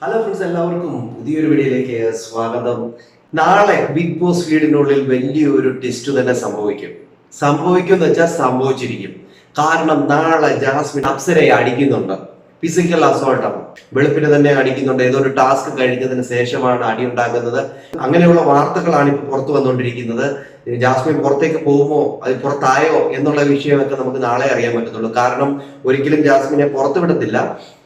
Hello friends എല്ലാവർക്കും പുതിയൊരു വീഡിയോയിലേക്ക് സ്വാഗതം. നാളെ ബിഗ് ബോസ് വീടിനുള്ളിൽ വലിയൊരു ടെസ്റ്റ് തന്നെ സംഭവിക്കും. സംഭവിക്കും എന്ന് വെച്ചാൽ സംഭവിച്ചിരിക്കും. കാരണം നാളെ ജാസ്മിൻ അപ്സരയെ അടിക്കുന്നുണ്ട്. ഫിസിക്കൽ അസോൾട്ടാണ് വെളുപ്പിന് തന്നെ അടിക്കുന്നുണ്ട്. ഏതോ ഒരു ടാസ്ക് കഴിഞ്ഞതിന് ശേഷമാണ് അടി ഉണ്ടാകുന്നത് അങ്ങനെയുള്ള വാർത്തകളാണ് ഇപ്പോൾ പുറത്തു വന്നുകൊണ്ടിരിക്കുന്നത്. ജാസ്മിൻ പുറത്തേക്ക് പോകുമോ? അത് പുറത്തായോ? എന്നുള്ള വിഷയമൊക്കെ നമുക്ക് നാളെ അറിയാൻ പറ്റത്തുള്ളൂ. കാരണം ഒരിക്കലും ജാസ്മിനെ പുറത്തു വിടത്തില്ല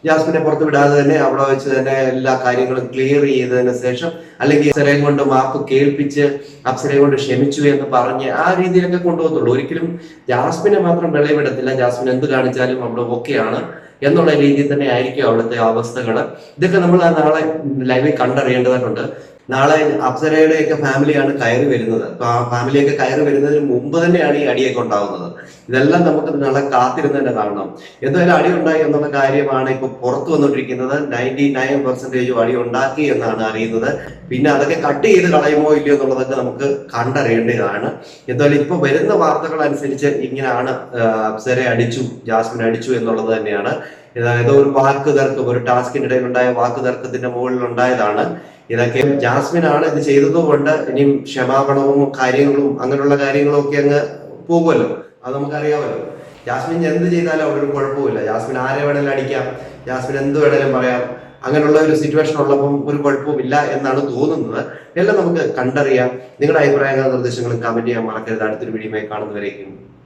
ജാസ്മിനെ പുറത്തു വിടാതെ തന്നെ അവിടെ വെച്ച് തന്നെ എല്ലാ കാര്യങ്ങളും ക്ലിയർ ചെയ്തതിന് ശേഷം അല്ലെങ്കിൽ അപ്സരയെ കൊണ്ട് മാപ്പ് കേൾപ്പിച്ച് അപ്സരയെ കൊണ്ട് ക്ഷമിച്ചു എന്ന് പറഞ്ഞ് ആ രീതിയിലൊക്കെ കൊണ്ടുപോകത്തുള്ളൂ. ഒരിക്കലും ജാസ്മിനെ മാത്രം വിളവിടത്തില്ല. ജാസ്മിൻ എന്ത് കാണിച്ചാലും അവിടെ ഓക്കെയാണ് എന്നുള്ള രീതിയിൽ തന്നെ ആയിരിക്കും അവിടുത്തെ അവസ്ഥകൾ ഇതൊക്കെ നമ്മൾ നാളെ ലൈവിൽ കണ്ടറിയേണ്ടതായിട്ടുണ്ട്. നാളെ അപ്സരയുടെയൊക്കെ ഫാമിലിയാണ് കയറി വരുന്നത്. അപ്പൊ ആ ഫാമിലിയൊക്കെ കയറി വരുന്നതിന് മുമ്പ് തന്നെയാണ് ഈ അടിയൊക്കെ ഉണ്ടാവുന്നത്. ഇതെല്ലാം നമുക്ക് നാളെ കാത്തിരുന്ന് തന്നെ കാണണം എന്തായാലും അടി ഉണ്ടായി എന്നുള്ള കാര്യമാണ് ഇപ്പൊ പുറത്തു വന്നുകൊണ്ടിരിക്കുന്നത്. നയന്റി നയൻ പെർസെന്റേജ് അടി ഉണ്ടാക്കി എന്നാണ് അറിയുന്നത്. പിന്നെ അതൊക്കെ കട്ട് ചെയ്ത് കളയുമോ ഇല്ലയോ എന്നുള്ളതൊക്കെ നമുക്ക് കണ്ടറിയേണ്ടതാണ്. എന്തായാലും ഇപ്പൊ വരുന്ന വാർത്തകൾ അനുസരിച്ച് ഇങ്ങനെയാണ് അപ്സരെ അടിച്ചു ജാസ്മിൻ അടിച്ചു എന്നുള്ളത് തന്നെയാണ്. ഏതോ ഒരു വാക്ക് തർക്കം ഒരു ടാസ്കിന്റെ ഇടയിൽ ഉണ്ടായ വാക്ക് തർക്കത്തിന്റെ മുകളിൽ ഉണ്ടായതാണ് ഇതൊക്കെ ജാസ്മിൻ ആണ് ഇത് ചെയ്തതുകൊണ്ട് ഇനിയും ക്ഷമാപണവും കാര്യങ്ങളും അങ്ങനെയുള്ള കാര്യങ്ങളും ഒക്കെ അങ്ങ് പോകുമല്ലോ. അത് നമുക്കറിയാമല്ലോ. ജാസ്മിൻ എന്ത് ചെയ്താലും അവിടെ ഒരു കുഴപ്പമില്ല ജാസ്മിൻ ആരെ വേണേലും അടിക്കാം. ജാസ്മിൻ എന്ത് വേണേലും പറയാം. അങ്ങനെയുള്ള ഒരു സിറ്റുവേഷൻ ഉള്ളപ്പം ഒരു കുഴപ്പമില്ല എന്നാണ് തോന്നുന്നത്. എല്ലാം നമുക്ക് കണ്ടറിയാം. നിങ്ങളുടെ അഭിപ്രായങ്ങളും നിർദ്ദേശങ്ങളും കമന്റ് ചെയ്യാൻ മറക്കരുത്. അടുത്തൊരു വീഡിയോയിൽ കാണുന്നവരേക്കും